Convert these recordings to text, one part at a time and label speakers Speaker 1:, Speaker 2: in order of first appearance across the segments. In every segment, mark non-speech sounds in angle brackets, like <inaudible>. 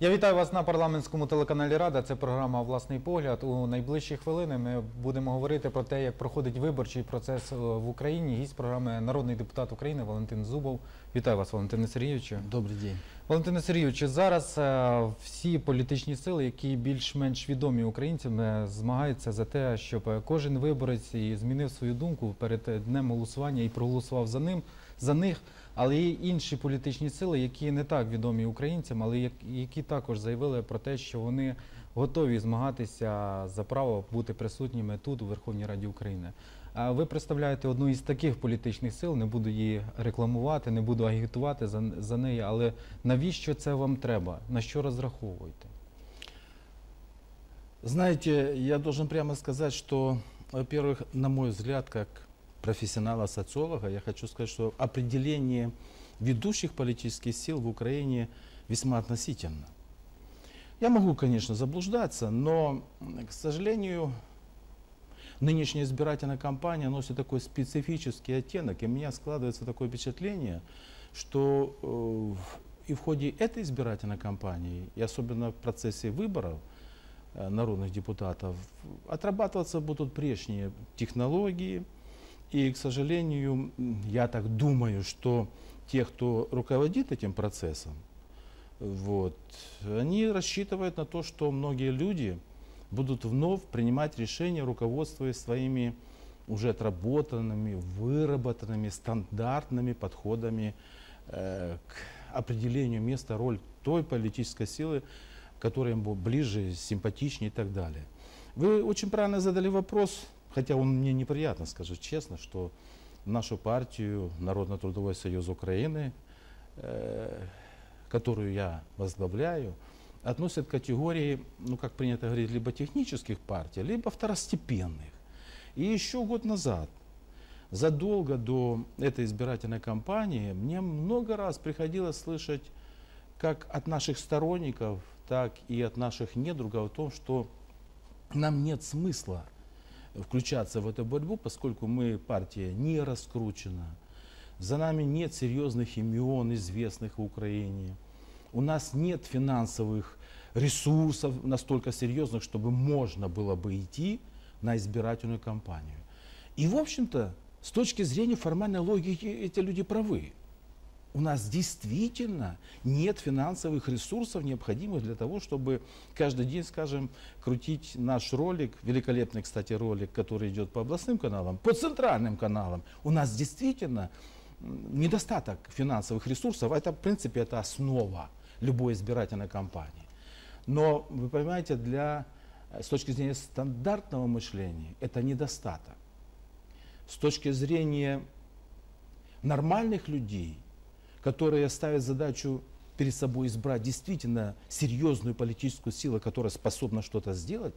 Speaker 1: Я вітаю вас на парламентському телеканалі Рада. Це програма Власний погляд. У найближчі хвилини ми будемо говорити про те, як проходить виборчий процес е, в Україні. Гість програми народний депутат України Валентин Зубов. Вітаю вас, Валентине Сергійовичу.
Speaker 2: Добрий день.
Speaker 1: Валентине Сергійовичу, зараз е, всі політичні сили, які більш-менш відомі українцям, е, змагаються за те, щоб е, кожен виборець змінив свою думку перед днем голосування і проголосував за ним за них. Але є інші політичні сили, які не так відомі українцям, але які також заявили про те, що вони готові змагатися за право бути присутніми тут, у Верховній Раді України. Ви представляєте одну із таких політичних сил, не буду її рекламувати, не буду агітувати за, за неї, але навіщо це вам треба? На що розраховуєте?
Speaker 2: Знаете, я должен прямо сказать, что, во-первых, на мой взгляд, как профессионала-социолога, я хочу сказать, что определение ведущих политических сил в Украине весьма относительно. Я могу, конечно, заблуждаться, но, к сожалению, нынешняя избирательная кампания носит такой специфический оттенок, и у меня складывается такое впечатление, что э, и в ходе этой избирательной кампании, и особенно в процессе выборов э, народных депутатов, отрабатываться будут прежние технологии, и, к сожалению, я так думаю, что те, кто руководит этим процессом, вот, они рассчитывают на то, что многие люди будут вновь принимать решения, руководствуясь своими уже отработанными, выработанными, стандартными подходами э, к определению места, роль той политической силы, которая им ближе, симпатичнее и так далее. Вы очень правильно задали вопрос, хотя он мне неприятно, скажу честно, что нашу партию Народно-трудовой союз Украины, э, которую я возглавляю, относят к категории, ну как принято говорить, либо технических партий, либо второстепенных. И еще год назад, задолго до этой избирательной кампании, мне много раз приходилось слышать как от наших сторонников, так и от наших недругов о том, что нам нет смысла включаться в эту борьбу, поскольку мы партия не раскручена, за нами нет серьезных имен, известных в Украине. У нас нет финансовых ресурсов настолько серьезных, чтобы можно было бы идти на избирательную кампанию. И, в общем-то, с точки зрения формальной логики, эти люди правы. У нас действительно нет финансовых ресурсов, необходимых для того, чтобы каждый день, скажем, крутить наш ролик, великолепный, кстати, ролик, который идет по областным каналам, по центральным каналам. У нас действительно недостаток финансовых ресурсов. Это, в принципе, это основа любой избирательной кампании. Но, вы понимаете, для, э, с точки зрения стандартного мышления, это недостаток. С точки зрения нормальных людей, которые ставят задачу перед собой избрать действительно серьезную политическую силу, которая способна что-то сделать,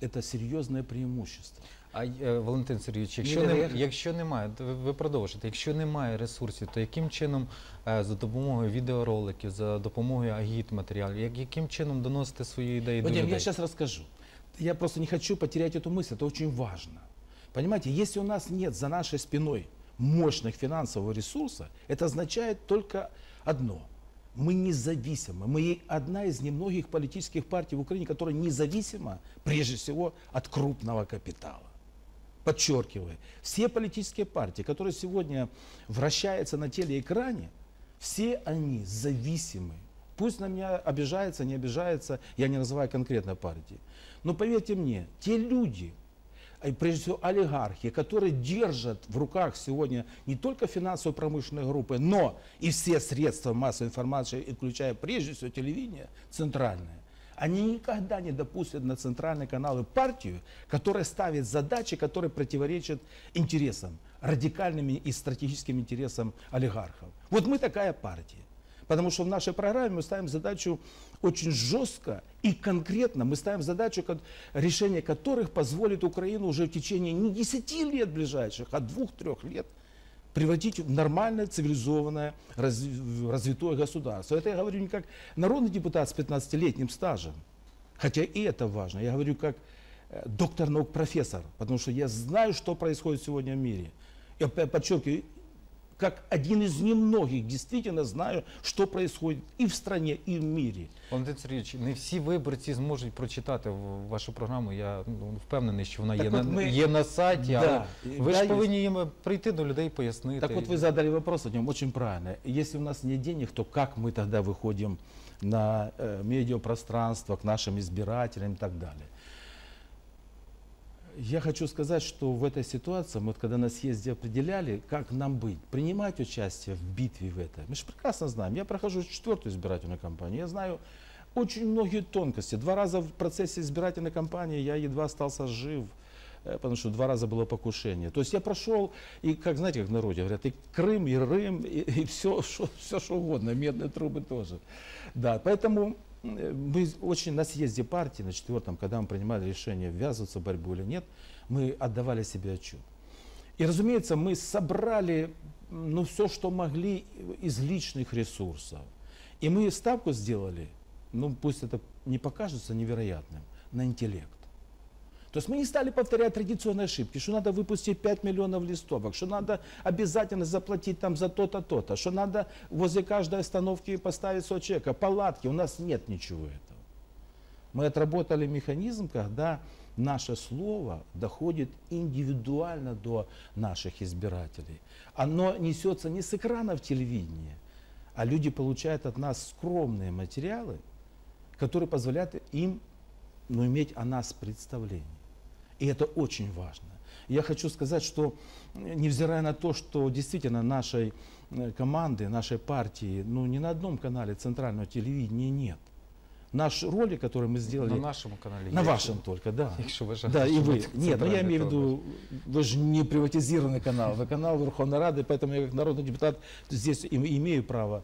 Speaker 2: это серьезное преимущество.
Speaker 1: А е, Валентин Сергійович, якщо,
Speaker 2: Ні,
Speaker 1: не,
Speaker 2: я-
Speaker 1: якщо немає, то ви, ви продовжите, якщо немає ресурсів, то яким чином е, за допомогою відеороликів, за допомогою агітматеріалів, як, яким чином доносити свої ідеї до
Speaker 2: Вадим,
Speaker 1: людей?
Speaker 2: я сейчас расскажу. Я просто не хочу потерять эту мысль, это очень важно. Понимаете, если у нас нет за нашей спиной мощных финансовых ресурсов, это означает только одно. мы независимы. Мы одна из немногих политических партий в Украине, которая независима, прежде всего, от крупного капитала. Подчеркиваю, все политические партии, которые сегодня вращаются на телеэкране, все они зависимы. Пусть на меня обижается, не обижается, я не называю конкретной партии. Но поверьте мне, те люди, прежде всего олигархи, которые держат в руках сегодня не только финансово-промышленные группы, но и все средства массовой информации, включая прежде всего телевидение центральное, они никогда не допустят на центральные каналы партию, которая ставит задачи, которые противоречат интересам, радикальным и стратегическим интересам олигархов. Вот мы такая партия. Потому что в нашей программе мы ставим задачу очень жестко и конкретно. Мы ставим задачу, решение которых позволит Украину уже в течение не 10 лет ближайших, а 2-3 лет превратить в нормальное, цивилизованное, разви- развитое государство. Это я говорю не как народный депутат с 15-летним стажем, хотя и это важно. Я говорю как э, доктор наук, профессор, потому что я знаю, что происходит сегодня в мире. Я подчеркиваю, как один из немногих действительно знаю, что происходит и в стране, и в мире.
Speaker 1: Валентин Сергійович, не всі виборці зможуть прочитати в- вашу програму. Я ну, впевнений, що вона
Speaker 2: Так
Speaker 1: є,
Speaker 2: от
Speaker 1: на,
Speaker 2: ми-
Speaker 1: є на сайті,
Speaker 2: Да,
Speaker 1: але
Speaker 2: і-
Speaker 1: ви
Speaker 2: да,
Speaker 1: ж
Speaker 2: є.
Speaker 1: повинні їм прийти до людей, пояснити.
Speaker 2: Так вот вы задали вопрос о нем очень правильно. Если у нас нет денег, то как мы тогда выходим на э, медиапространство, к нашим избирателям и так далее? Я хочу сказать, что в этой ситуации, мы вот когда на съезде определяли, как нам быть, принимать участие в битве в этой. Мы же прекрасно знаем. Я прохожу четвертую избирательную кампанию. Я знаю очень многие тонкости. Два раза в процессе избирательной кампании я едва остался жив, э, потому что два раза было покушение. То есть я прошел, и как знаете, как в народе говорят, и Крым, и Рым, и, все, что, все что угодно, медные трубы тоже. Да, поэтому мы очень на съезде партии, на четвертом, когда мы принимали решение, ввязываться в борьбу или нет, мы отдавали себе отчет. И, разумеется, мы собрали ну, все, что могли из личных ресурсов. И мы ставку сделали, ну пусть это не покажется невероятным, на интеллект. То есть мы не стали повторять традиционные ошибки, что надо выпустить 5 миллионов листовок, что надо обязательно заплатить там за то-то, то-то, что надо возле каждой остановки поставить 100 человека, палатки. У нас нет ничего этого. Мы отработали механизм, когда наше слово доходит индивидуально до наших избирателей. Оно несется не с экранов телевидения, а люди получают от нас скромные материалы, которые позволяют им ну, иметь о нас представление. И это очень важно. Я хочу сказать, что э, невзирая на то, что действительно нашей э, команды, нашей партии, ну ни на одном канале центрального телевидения нет. Наш ролик, который мы сделали,
Speaker 1: на нашому каналі.
Speaker 2: на
Speaker 1: є.
Speaker 2: вашем только, да. <laughs>
Speaker 1: Якщо вважаєте,
Speaker 2: Да, и
Speaker 1: що
Speaker 2: вы.
Speaker 1: це
Speaker 2: Нет, ну я
Speaker 1: центральне
Speaker 2: имею в
Speaker 1: телебачення.
Speaker 2: виду, вы же не приватизированный канал, вы канал Верховной Рады, поэтому я как народный депутат здесь им- имею право э,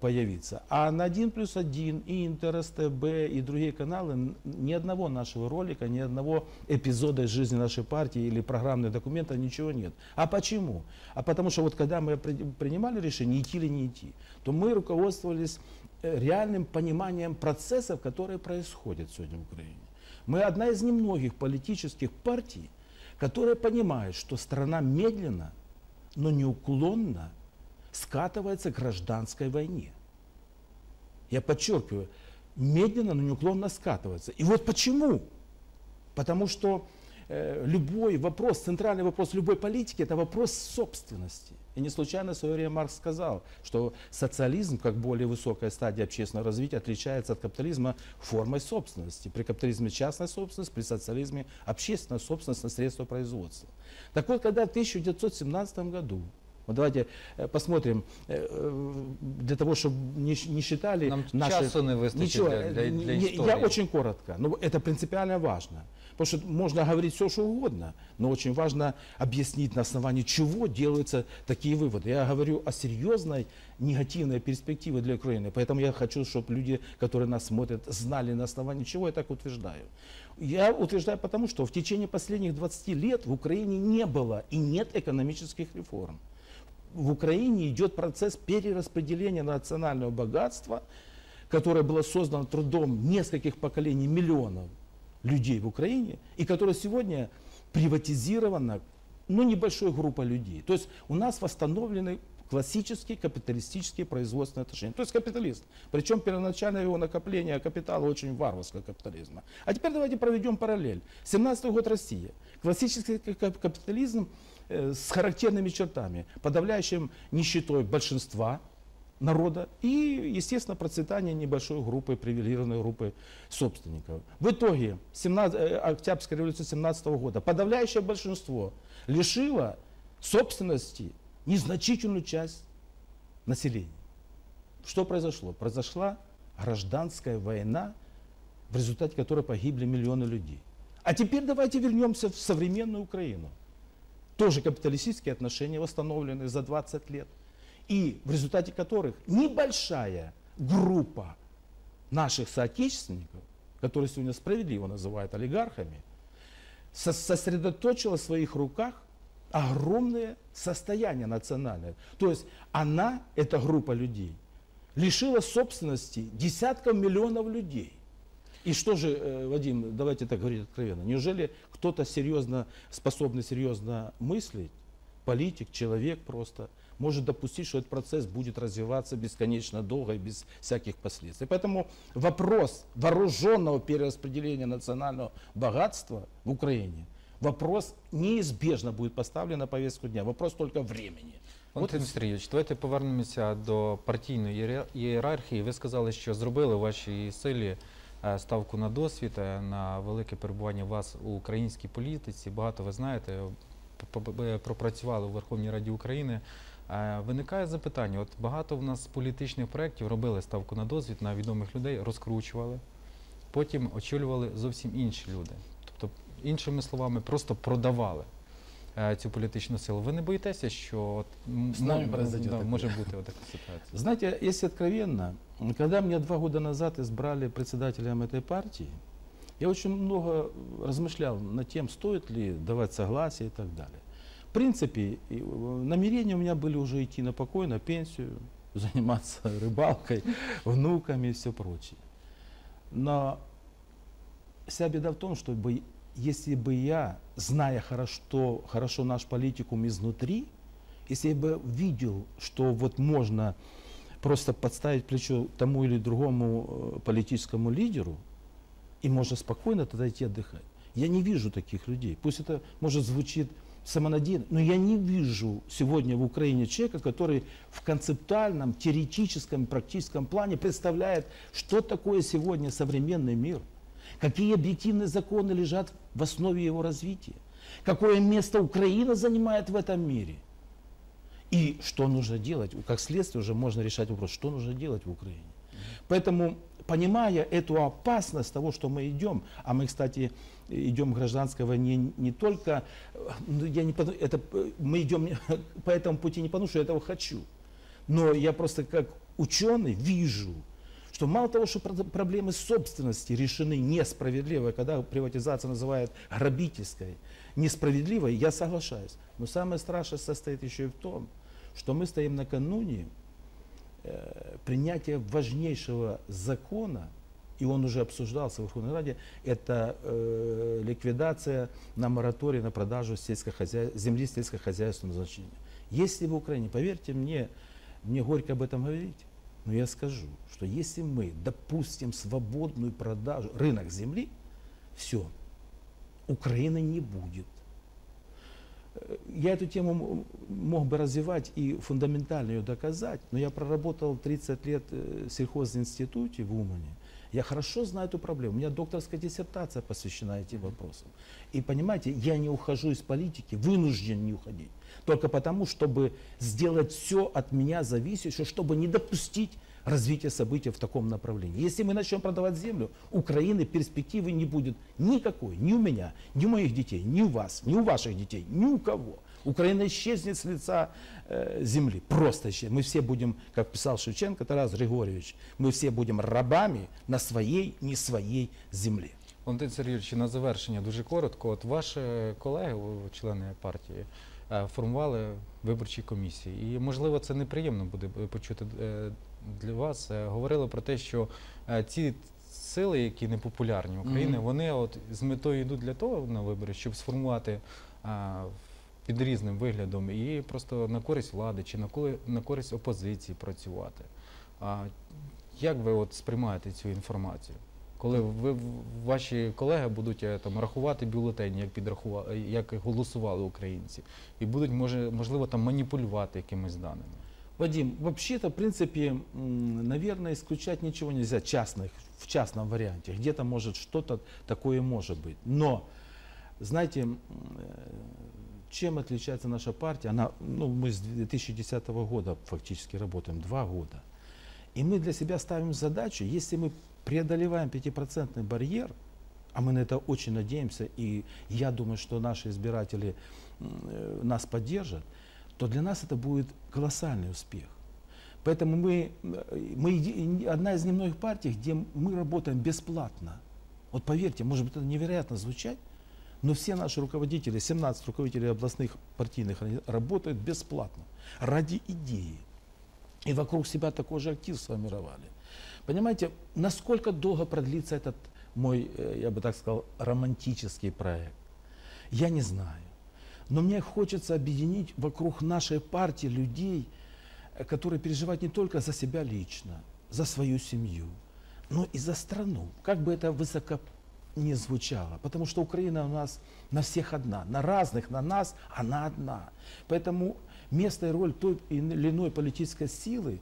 Speaker 2: появиться. А на 1 плюс 1 и Интер, СТБ и другие каналы ни одного нашего ролика, ни одного эпизода из жизни нашей партии или программных документов, ничего нет. А почему? А потому что вот когда мы при- принимали решение, идти или не идти, то мы руководствовались э, реальным пониманием процессов, которые происходят сегодня в Украине. Мы одна из немногих политических партий, которая понимает, что страна медленно, но неуклонно скатывается к гражданской войне. Я подчеркиваю, медленно, но неуклонно скатывается. И вот почему? Потому что э, любой вопрос, центральный вопрос любой политики, это вопрос собственности. И не случайно в свое время Маркс сказал, что социализм, как более высокая стадия общественного развития, отличается от капитализма формой собственности. При капитализме частная собственность, при социализме общественная собственность на средства производства. Так вот, когда в 1917 году вот давайте э, посмотрим, э, э, для того, чтобы не, щ- не считали
Speaker 1: Нам
Speaker 2: наши...
Speaker 1: часу не вистачить
Speaker 2: Ничего,
Speaker 1: для, для,
Speaker 2: э,
Speaker 1: для
Speaker 2: не-
Speaker 1: історії.
Speaker 2: я очень коротко, но это принципиально важно. Потому что можно говорить все, что угодно, но очень важно объяснить, на основании чего делаются такие выводы. Я говорю о серьезной негативной перспективе для Украины. Поэтому я хочу, чтобы люди, которые нас смотрят, знали, на основании чего я так утверждаю. Я утверждаю потому, что в течение последних 20 лет в Украине не было и нет экономических реформ в Украине идет процесс перераспределения национального богатства, которое было создано трудом нескольких поколений, миллионов людей в Украине, и которое сегодня приватизировано ну, небольшой группой людей. То есть у нас восстановлены классические капиталистические производственные отношения. То есть капитализм. Причем первоначальное его накопление капитала очень варварского капитализма. А теперь давайте проведем параллель. 17 год Россия. Классический кап- капитализм э, с характерными чертами. Подавляющим нищетой большинства народа и, естественно, процветание небольшой группы, привилегированной группы собственников. В итоге 17, э, Октябрьская революция 17 года подавляющее большинство лишило собственности незначительную часть населения. Что произошло? Произошла гражданская война, в результате которой погибли миллионы людей. А теперь давайте вернемся в современную Украину. Тоже капиталистические отношения восстановлены за 20 лет. И в результате которых небольшая группа наших соотечественников, которые сегодня справедливо называют олигархами, со- сосредоточила в своих руках огромное состояние национальное. То есть она, эта группа людей, лишила собственности десятков миллионов людей. И что же, э, Вадим, давайте так говорить откровенно, неужели кто-то серьезно, способный серьезно мыслить, политик, человек просто, может допустить, что этот процесс будет развиваться бесконечно долго и без всяких последствий. Поэтому вопрос вооруженного перераспределения национального богатства в Украине, вопрос неизбежно будет поставлен на повестку дня. Вопрос только времени.
Speaker 1: Валентин Сергійович, давайте повернемося до партійної ієра- ієрархії. Ви сказали, що зробили в вашій силі е, ставку на досвід, е, на велике перебування вас у українській політиці. Багато ви знаєте, п- пропрацювали у Верховній Раді України. Е, Виникає запитання: от багато в нас політичних проєктів робили ставку на досвід на відомих людей, розкручували, потім очолювали зовсім інші люди Тобто, іншими словами, просто продавали е, цю політичну силу. Ви не боїтеся, що от, м-
Speaker 2: З нами
Speaker 1: м-
Speaker 2: произойде
Speaker 1: да,
Speaker 2: таке?
Speaker 1: може бути така ситуація?
Speaker 2: Знаете, если откровенно, когда меня два года назад избрали председателем этой партии, я очень много размышлял над тем, стоит ли давать согласие и так далее. В принципе, и, э, намерения у меня были уже идти на покой, на пенсию, <laughs> заниматься рыбалкой, внуками и все прочее. Но вся беда в том, чтобы если бы я, зная хорошо, хорошо наш политикум изнутри, если я бы видел, что вот можно просто подставить плечо тому или другому э, политическому лидеру, и можно спокойно тогда идти отдыхать. Я не вижу таких людей. Пусть это, может, звучит самонадеянно, но я не вижу сегодня в Украине человека, который в концептуальном, теоретическом, практическом плане представляет, что такое сегодня современный мир, какие объективные законы лежат в основе его развития, какое место Украина занимает в этом мире. И что нужно делать? Как следствие уже можно решать вопрос, что нужно делать в Украине. Поэтому, понимая эту опасность того, что мы идем, а мы, кстати, идем к гражданской войне не только, ну, я не, это, мы идем <laughs> по этому пути не потому, что я этого хочу, но я просто как ученый вижу, что мало того, что про- проблемы собственности решены несправедливо, когда приватизация называют грабительской, несправедливой, я соглашаюсь. Но самое страшное состоит еще и в том, что мы стоим накануне э, принятия важнейшего закона, и он уже обсуждался в Верховной Раде, это э, ликвидация на мораторий на продажу сельскохозя... земли сельскохозяйственного значения. Если в Украине, поверьте мне, мне горько об этом говорить, но я скажу, что если мы допустим свободную продажу, рынок земли, все, Украины не будет. Э, Я эту тему мог бы развивать и фундаментально ее доказать, но я проработал 30 лет э, в сельхозинституте в Умане. Я хорошо знаю эту проблему. У меня докторская диссертация посвящена этим вопросам. И понимаете, я не ухожу из политики, вынужден не уходить. Только потому, чтобы сделать все от меня зависящее, чтобы не допустить развития событий в таком направлении. Если мы начнем продавать землю, Украины перспективы не будет никакой, ни у меня, ни у моих детей, ни у вас, ни у ваших детей, ни у кого. Украина исчезнет с лица э, земли, просто исчезнет. Мы все будем, как писал Шевченко Тарас Григорьевич, мы все будем рабами на своей, не своей земле.
Speaker 1: Валентин Сергійович, на завершення дуже коротко. От ваші колеги, о, члени партії, е, формували виборчі комісії. І можливо це неприємно буде е, почути е, для вас. Е, Говорили про те, що е, ці сили, які непопулярні в Україні,
Speaker 2: Мгм.
Speaker 1: вони от з метою йдуть для того на вибори, щоб сформувати е, під різним виглядом і просто на користь влади чи на коли- на користь опозиції працювати. А як ви от сприймаєте цю інформацію? Коли ви ваші колеги будуть е, там рахувати бюлетені, як підрахували, як голосували українці, і будуть може можливо там маніпулювати якимись даними.
Speaker 2: Вадим, вообще-то, в принципе, м, наверное, исключать ничего нельзя частных, в частном варианте. Где-то может что-то такое может быть. Но, знаете, м, э, чем отличается наша партия? Она, ну, мы с 2010 года фактически работаем, два года. И мы для себя ставим задачу, если мы преодолеваем 5% барьер, а мы на это очень надеемся, и я думаю, что наши избиратели э, нас поддержат, то для нас это будет колоссальный успех. Поэтому мы, э, мы одна из немногих партий, где мы работаем бесплатно. Вот поверьте, может быть это невероятно звучать, но все наши руководители, 17 руководителей областных партийных работают бесплатно, ради идеи. И вокруг себя такой же актив сформировали. Понимаете, насколько долго продлится этот мой, э, я бы так сказал, романтический проект? Я не знаю. Но мне хочется объединить вокруг нашей партии людей, э, которые переживают не только за себя лично, за свою семью, но и за страну. Как бы это высоко не звучало. Потому что Украина у нас на всех одна. На разных, на нас она одна. Поэтому место и роль той или иной политической силы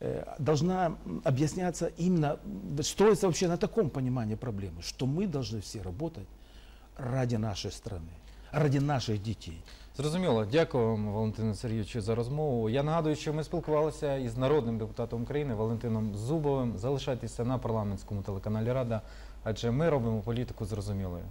Speaker 2: э, должна м, объясняться именно, м, строиться вообще на таком понимании проблемы, что мы должны все работать ради нашей страны, ради наших детей.
Speaker 1: Зрозуміло, дякую вам, Валентину Сергійовичу, за розмову. Я нагадую, що ми спілкувалися із народним депутатом України Валентином Зубовим. Залишайтеся на парламентському телеканалі Рада, адже ми робимо політику зрозумілою.